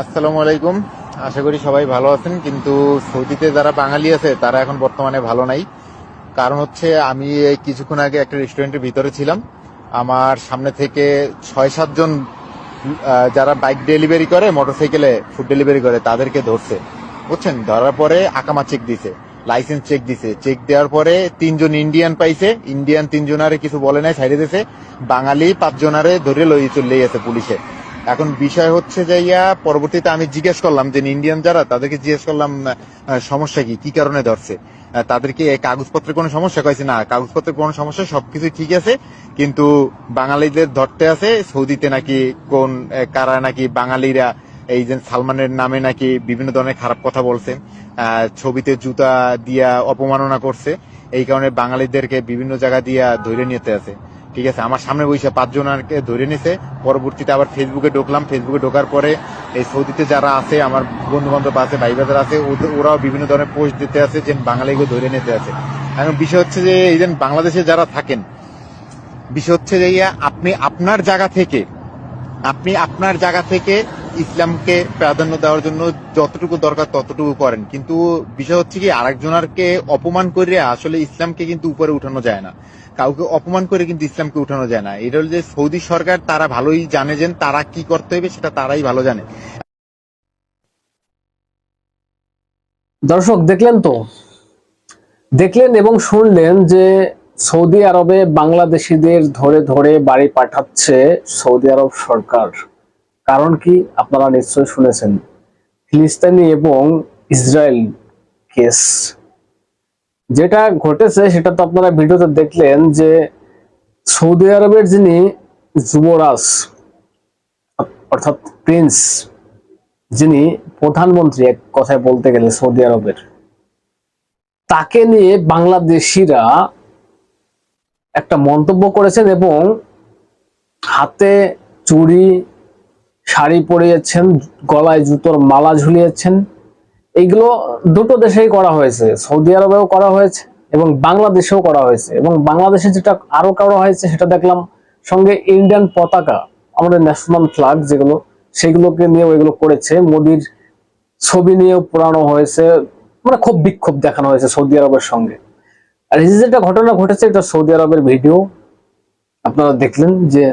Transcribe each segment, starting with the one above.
আসসালামু আলাইকুম। আশা করি সবাই ভালো আছেন, কিন্তু সৌদিতে যারা বাঙালি আছে, তারা এখন বর্তমানে ভালো নাই। কারণ হচ্ছে আমি এই কিছুক্ষণ আগে একটা রেস্টুরেন্টের ভিতরে ছিলাম। আমার সামনে থেকে ছয় সাতজন যারা বাইক ডেলিভারি করে, মোটরসাইকেলে ফুড ডেলিভারি করে, তাদেরকে ধরছে। বুঝছেন? ধরার পরে আকামা চেক দিছে লাইসেন্স চেক দিছে। চেক দেওয়ার পরে তিনজন ইন্ডিয়ান পাইছে। ইন্ডিয়ান তিনজনারে কিছু বলে নাই, ছাইড়ে দিছে। বাঙালি পাঁচজনারে ধরে লই চলে গেছে পুলিশে। এখন বিষয় হচ্ছে যে ইয়া, পরবর্তীতে আমি জিজ্ঞেস করলাম যে ইন্ডিয়ান যারা, তাদেরকে জিজ্ঞেস করলাম সমস্যা কি? কি কারণে ধরছে? তাদেরকে এই কাগজপত্রের কোনো সমস্যা? কয়েছে না, কাগজপত্রের কোনো সমস্যা সবকিছু ঠিক আছে, কিন্তু বাঙালিদের ধরতে আছে, সৌদিতে নাকি কোন কারা নাকি বাঙালিরা এই যে সালমানের নামে নাকি বিভিন্ন ধরনের খারাপ কথা বলছে ছবিতে জুতা দিয়া অপমাননা করছে, এই কারণে বাঙালিদেরকে বিভিন্ন জায়গা দিয়া ধরে নিতে আছে। ঠিক আছে, আমার সামনে বসে পাঁচজনকে ধরে নিছে, পরবর্তীতে আবার ফেসবুকে ঢুকলাম ফেসবুকে ঢোকার পরে এই সৌদিতে যারা আছে, আমার বন্ধু বান্ধব আছে ভাই বাজার আছে ওরাও বিভিন্ন ধরনের পোস্ট দিতে আছে যে বাঙালিকে ধরে নিতে আছে এখন বিষয় হচ্ছে যে, এই বাংলাদেশে যারা থাকেন, বিষয় হচ্ছে যে আপনি আপনার জায়গা থেকে আপনি আপনার জায়গা থেকে ইসলামকে প্রাধান্য দেওয়ার জন্য যতটুকু দরকার ততটুকু করেন। কিন্তু বিষয় হচ্ছে কি, আরেকজনারকে অপমান করে আসলে ইসলামকে কিন্তু উপরে উঠানো যায় না। কাউকে অপমান করে কিন্তু ইসলামকে উঠানো যায় না। এটা হলো যে সৌদি সরকার তারা ভালোই জানে যে তারা কি করতে হবে, সেটা তারাই ভালো জানে। দর্শক, দেখলেন তো? দেখলেন এবং শুনলেন যে সৌদি আরবে বাংলাদেশিদের ধরে ধরে বাড়ি পাঠাচ্ছে সৌদি আরব সরকার। কারণ কি? আপনারা নিশ্চয়ই শুনেছেন। ফিলিস্তিনি এবং ইসরায়েল কেস। যেটা ঘটেছে সেটা তো আপনারা ভিডিওতে দেখলেন যে সৌদি আরবের যিনি যুবরাজ, অর্থাৎ প্রিন্স, যিনি প্রধানমন্ত্রী এক কথায় বলতে গেলে সৌদি আরবের, তাকে নিয়ে বাংলাদেশিরা একটা মন্তব্য করেছেন এবং হাতে চুড়ি, শাড়ি পরিয়েছেন, গলায় জুতোর মালা ঝুলিয়েছেন। এইগুলো দুটো দেশেই করা হয়েছে। সৌদি আরবেও করা হয়েছে এবং বাংলাদেশেও করা হয়েছে এবং বাংলাদেশে যেটা আরও করা হয়েছে সেটা দেখলাম সঙ্গে ইন্ডিয়ান পতাকা, আমাদের ন্যাশনাল ফ্ল্যাগ যেগুলো, সেগুলোকে নিয়ে ওইগুলো করেছে। মোদির ছবি নিয়েও পোড়ানো হয়েছে। মানে খুব বিক্ষোভ দেখানো হয়েছে সৌদি আরবের সঙ্গে। আর এই যেটা ঘটনা ঘটেছে, এটা সৌদি আরবের ভিডিও। আপনারা দেখলেন যে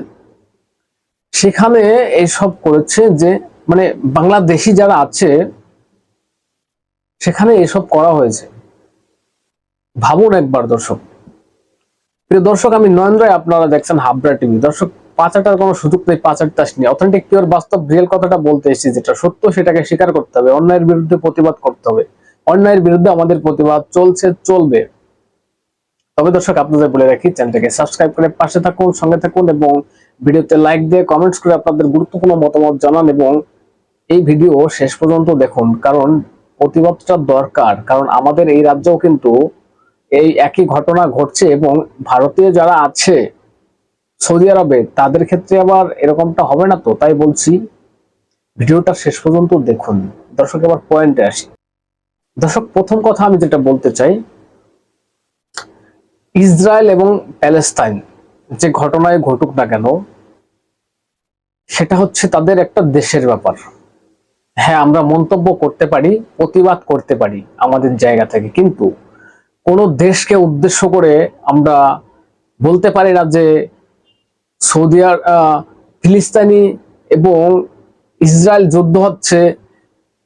সেখানে এইসব করেছে যে মানে বাংলাদেশি যারা আছে, সেখানে এসব করা হয়েছে। ভাবুন একবার দর্শক। প্রিয় দর্শক, আমি নয়ন আপনারা দেখছেন হাবড়া টিভি। দর্শক পাচারটার কোনো সুযোগ নেই পাচার তাস নিয়ে অথেন্টিক পিওর বাস্তব রিয়েল কথাটা বলতে এসেছি, যেটা সত্য, সেটাকে স্বীকার করতে হবে। অন্যায়ের বিরুদ্ধে প্রতিবাদ করতে হবে। অন্যায়ের বিরুদ্ধে আমাদের প্রতিবাদ চলছে, চলবে। তবে দর্শক, আপনাদের বলে রাখি, চ্যানেলটাকে সাবস্ক্রাইব করে পাশে থাকুন, সঙ্গে থাকুন এবং ভিডিওতে লাইক দিয়ে কমেন্টস করে আপনাদের গুরুত্বপূর্ণ মতামত জানান এবং এই ভিডিও শেষ পর্যন্ত দেখুন। কারণ প্রতিবাদটা দরকার। কারণ আমাদের এই রাজ্যেও কিন্তু এই একই ঘটনা ঘটছে এবং ভারতীয় যারা আছে সৌদি আরবে, তাদের ক্ষেত্রে আবার এরকমটা হবে না তো, তাই বলছি ভিডিওটা শেষ পর্যন্ত দেখুন। দর্শক, এবার পয়েন্টে আসি। দর্শক, প্রথম কথা আমি যেটা বলতে চাই ইসরায়েল এবং প্যালেস্তাইন যে ঘটনায় ঘটুক না কেন, সেটা হচ্ছে তাদের একটা দেশের ব্যাপার। হ্যাঁ আমরা মন্তব্য করতে পারি, প্রতিবাদ করতে পারি আমাদের জায়গা থেকে, কিন্তু কোন দেশকে উদ্দেশ্য করে আমরা বলতে পারি না যে সৌদি আর- ফিলিস্তিনি এবং ইসরায়েল যুদ্ধ হচ্ছে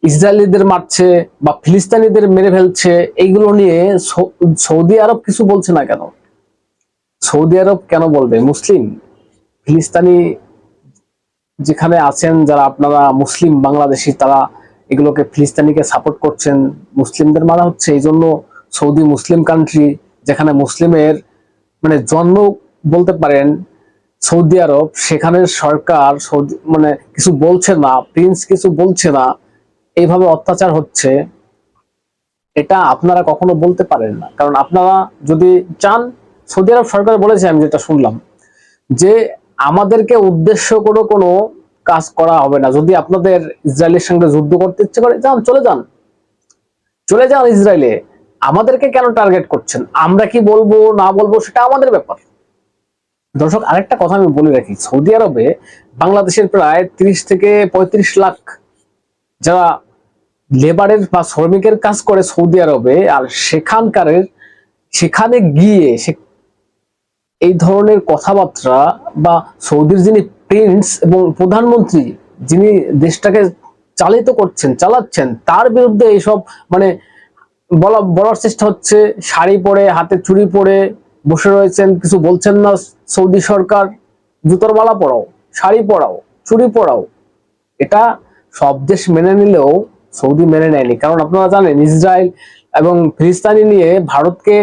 ইসরায়েলিদের মারছে বা ফিলিস্তানিদের মেরে ফেলছে, এইগুলো নিয়ে সৌদি আরব কিছু বলছে না কেন? সৌদি আরব কেন বলবে? মুসলিম? ফিলিস্তানি যেখানে আছেন, যারা আপনারা মুসলিম বাংলাদেশি, তারা এগুলোকে ফিলিস্তানিকে সাপোর্ট করছেন। মুসলিমদের মারা হচ্ছে, এই জন্য সৌদি মুসলিম কান্ট্রি যেখানে মুসলিমের মানে জন্ম বলতে পারেন, সৌদি আরব, সেখানের সরকার সৌদি মানে কিছু বলছে না প্রিন্স কিছু বলছে না। এইভাবে অত্যাচার হচ্ছে, এটা আপনারা কখনো বলতে পারেন না। কারণ আপনারা যদি চান, সৌদি আরব সরকার বলেছে, আমি যেটা শুনলাম, যে আমাদেরকে উদ্দেশ্য করে কোনো কাজ করা হবে না। যদি আপনাদের ইসরায়েলের সঙ্গে যুদ্ধ করতে ইচ্ছে করে, যান, চলে যান। চলে যান ইসরায়েলে। আমাদেরকে কেন টার্গেট করছেন? আমরা কি বলব, না বলব, সেটা আমাদের ব্যাপার। দর্শক, আরেকটা কথা আমি বলে রাখি। সৌদি আরবে বাংলাদেশের প্রায় তিরিশ থেকে পঁয়ত্রিশ লাখ যারা লেবারের বা শ্রমিকের কাজ করে সৌদি আরবে, আর সেখানকার সেখানে গিয়ে সে এই ধরনের কথাবার্তা বা সৌদির যিনি প্রিন্স এবং প্রধানমন্ত্রী, যিনি দেশটাকে চালিত করছেন, চালাচ্ছেন, তার বিরুদ্ধে এইসব মানে বলা, বলার চেষ্টা হচ্ছে, শাড়ি পরে, হাতে চুড়ি পরে বসে রয়েছেন, কিছু বলছেন না সৌদি সরকার, জুতোর মালা পরাও, শাড়ি পরাও, চুড়ি পরাও। এটা সব দেশ মেনে নিলেও সৌদি মেনে নেয়নি। কারণ আপনারা জানেন, ইসরায়েল এবং ফিলিস্তানি নিয়ে ভারতকে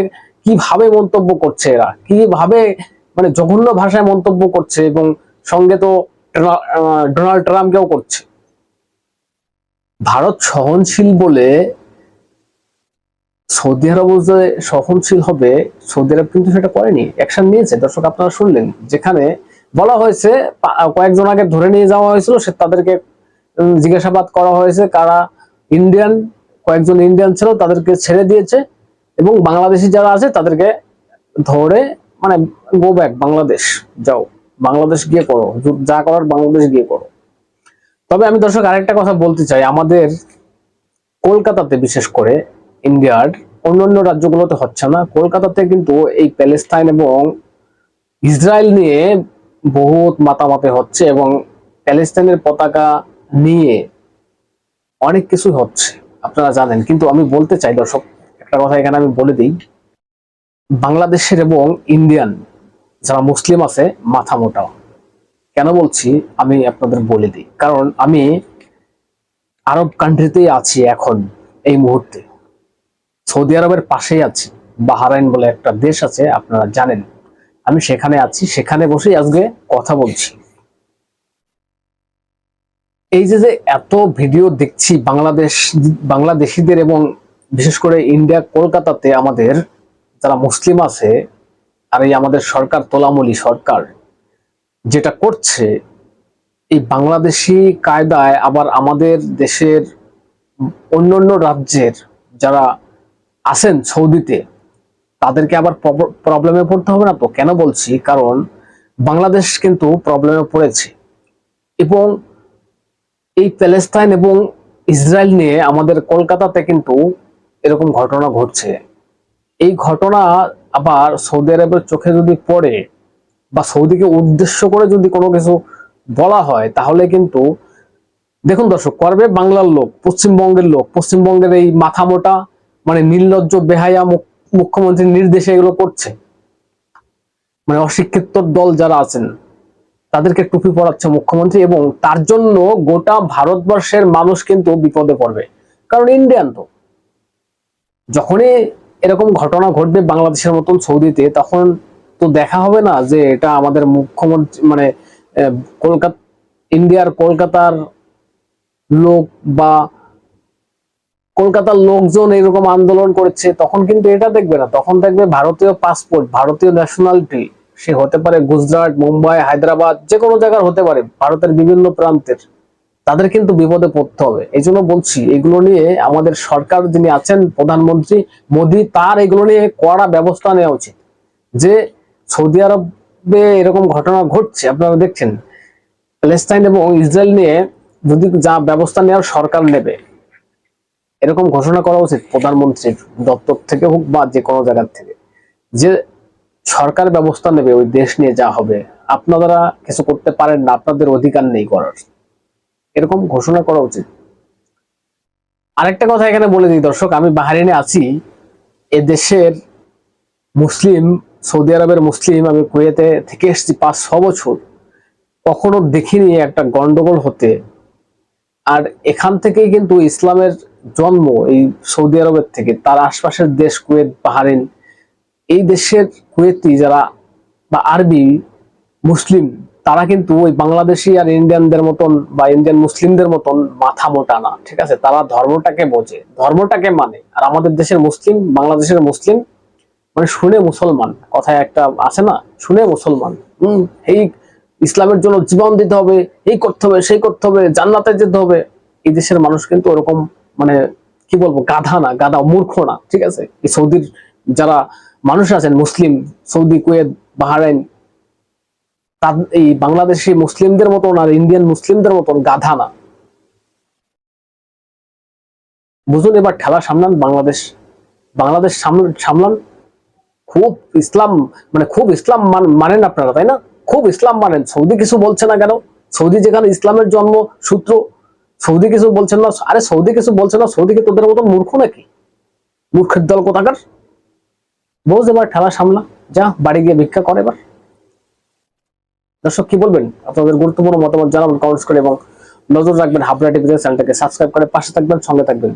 কীভাবে মন্তব্য করছে এরা? কীভাবে মানে জঘন্য ভাষায় মন্তব্য করছে এবং সঙ্গে তো ডোনাল্ড ট্রাম্পকেও করছে। ভারত সহনশীল বলে সৌদি আরব যে সহনশীল হবে, সৌদি আরব কিন্তু সেটা করেনি, অ্যাকশন নিয়েছে। দর্শক, আপনারা শুনলেন, যেখানে বলা হয়েছে কয়েকজন আগে ধরে নিয়ে যাওয়া হয়েছিল, সে তাদেরকে জিজ্ঞাসাবাদ করা হয়েছে কারা ইন্ডিয়ান, কয়েকজন ইন্ডিয়ান ছিল, তাদেরকে ছেড়ে দিয়েছে এবং বাংলাদেশি যারা আছে তাদেরকে ধরে মানে গো ব্যাক বাংলাদেশ যাও, বাংলাদেশ গিয়ে করো, যা করার বাংলাদেশ গিয়ে করো। তবে আমি দর্শক আরেকটা কথা বলতে চাই, আমাদের কলকাতাতে বিশেষ করে ইন্ডিয়ার অন্যান্য রাজ্যগুলোতে হচ্ছে না, কলকাতাতে কিন্তু এই প্যালেস্তাইন এবং ইসরায়েল নিয়ে বহুত মাতামাতি হচ্ছে এবং প্যালেস্তাইনের পতাকা নিয়ে অনেক কিছু হচ্ছে, আপনারা জানেন। কিন্তু আমি বলতে চাই, দর্শক, একটা কথা এখানে আমি বলে দিই। বাংলাদেশের এবং ইন্ডিয়ান যারা মুসলিম আছে, মাথা মোটা। কেন বলছি? আমি আপনাদের বলে দিই। কারণ আমি আরব কান্ট্রিতেই আছি এখন, এই মুহূর্তে। সৌদি আরবের পাশেই আছি, বাহারাইন বলে একটা দেশ আছে, আপনারা জানেন। আমি সেখানে আছি, সেখানে বসেই আজকে কথা বলছি। এই যে যে এত ভিডিও দেখছি বাংলাদেশ, বাংলাদেশিদের এবং বিশেষ করে ইন্ডিয়া, কলকাতাতে আমাদের যারা মুসলিম আছে আর এই আমাদের সরকার, তোলামলি সরকার, যেটা করছে, এই বাংলাদেশি কায়দায় আবার আমাদের দেশের অন্য অন্য রাজ্যের যারা আছেন সৌদিতে, তাদেরকে আবার প্রবলেমে পড়তে হবে না তো? কেন বলছি? কারণ বাংলাদেশ কিন্তু প্রবলেমে পড়েছে। এবং এই প্যালেস্তাইন এবং ইসরায়েল নিয়ে আমাদের কলকাতাতে কিন্তু এরকম ঘটনা ঘটছে। এই ঘটনা আবার সৌদি আরবের চোখে যদি পড়ে বা সৌদিকে উদ্দেশ্য করে যদি কোনো কিছু বলা হয়, তাহলে কিন্তু দেখুন দর্শক, করবে বাংলার লোক, পশ্চিমবঙ্গের লোক, পশ্চিমবঙ্গের এই মাথা মোটা মানে নির্লজ্জ, বেহায়া মুখ- মুখ্যমন্ত্রীর নির্দেশে এগুলো করছে। মানে অশিক্ষিত দল যারা আছেন তাদেরকে টুপি পরাচ্ছে মুখ্যমন্ত্রী এবং তার জন্য গোটা ভারতবর্ষের মানুষ কিন্তু বিপদে পড়বে। কারণ ইন্ডিয়ান তো। যখনই এরকম ঘটনা ঘটবে বাংলাদেশের মতন সৌদিতে, তখন তো দেখা হবে না যে এটা আমাদের মুখ্যমন্ত্রী মানে কলকাতা, ইন্ডিয়ার কলকাতার লোক বা কলকাতার লোকজন এরকম আন্দোলন করছে, তখন কিন্তু এটা দেখবে না। তখন দেখবে ভারতীয় পাসপোর্ট ভারতীয় ন্যাশনালিটি সে হতে পারে গুজরাট, মুম্বাই, হায়দ্রাবাদ, যে কোনো জায়গার হতে পারে, ভারতের বিভিন্ন প্রান্তের। তাদের কিন্তু বিপদে পড়তে হবে। এই জন্য বলছি, এগুলো নিয়ে আমাদের সরকার যিনি আছেন, প্রধানমন্ত্রী মোদী, তার এগুলো নিয়ে কড়া ব্যবস্থা নেওয়া উচিত। যে সৌদি আরবে এরকম ঘটনা ঘটছে, আপনারা দেখছেন প্যালেস্তাইন এবং ইসরায়েল নিয়ে যদি যা ব্যবস্থা নেওয়ার সরকার নেবে, এরকম ঘোষণা করা উচিত প্রধানমন্ত্রীর দপ্তর থেকে হোক বা যে কোনো জায়গার থেকে। যে সরকার ব্যবস্থা নেবে, ওই দেশ নিয়ে যা হবে। আপনারা কিছু করতে পারেন না, আপনাদের অধিকার নেই করার। এরকম ঘোষণা করা উচিত। আরেকটা কথা এখানে বলে দিই, দর্শক, আমি বাহারিনে আছি। এ দেশের মুসলিম, সৌদি আরবের মুসলিম, আমি কুয়েতে থেকে এসেছি পাঁচ, ছ বছর। কখনো দেখিনি একটা গন্ডগোল হতে। আর এখান থেকেই কিন্তু ইসলামের জন্ম, এই সৌদি আরবের থেকে। তার আশপাশের দেশ কুয়েত বাহারিন এই দেশের কুয়েতি যারা বা আরবি, মুসলিম, তারা কিন্তু ওই বাংলাদেশি আর ইন্ডিয়ানদের মতন বা ইন্ডিয়ান মুসলিমদের মতন মাথা মোটা না, ঠিক আছে? তারা ধর্মটাকে বোঝে। ধর্মটাকে মানে। আর আমাদের দেশের মুসলিম, বাংলাদেশের মুসলিম মানে শুনে মুসলমান, কথায় একটা আছে না? শুনে মুসলমান। হম এই ইসলামের জন্য জীবন দিতে হবে, এই করতে হবে, সেই করতে হবে, জান্নাতে যেতে হবে। এই দেশের মানুষ কিন্তু ওরকম মানে কি বলব, গাধা না, গাধা, মূর্খ না, ঠিক আছে? এই সৌদির যারা মানুষ আছেন, মুসলিম, সৌদি, কুয়েত, বাহারাইন। এই বাংলাদেশি মুসলিমদের মতন আর ইন্ডিয়ান মুসলিমদের মতন গাধা না। বুঝুন এবার ঠেলা সামলান বাংলাদেশ। বাংলাদেশ সামলান। খুব ইসলাম মানে খুব ইসলাম মানেন আপনারা, তাই না? খুব ইসলাম মানেন। সৌদি কিছু বলছে না কেন? সৌদি যেখানে ইসলামের জন্ম সূত্র, সৌদি কিছু বলছেন না? আরে সৌদি কিছু বলছে না? সৌদি কি তোদের মতন মূর্খ নাকি? মূর্খের দল কোথাকার? বোঝ এবার ঠেলা সামলা, যা বাড়ি গিয়ে ভিক্ষা করে এবার। দর্শক, কি বলবেন? আপনাদের গুরুত্বপূর্ণ মতামত জানাবেন কমেন্টস করে এবং নজর রাখবেন হাবরা টিভিতে চ্যানেলটাকে। সাবস্ক্রাইব করে পাশে থাকবেন, সঙ্গে থাকবেন।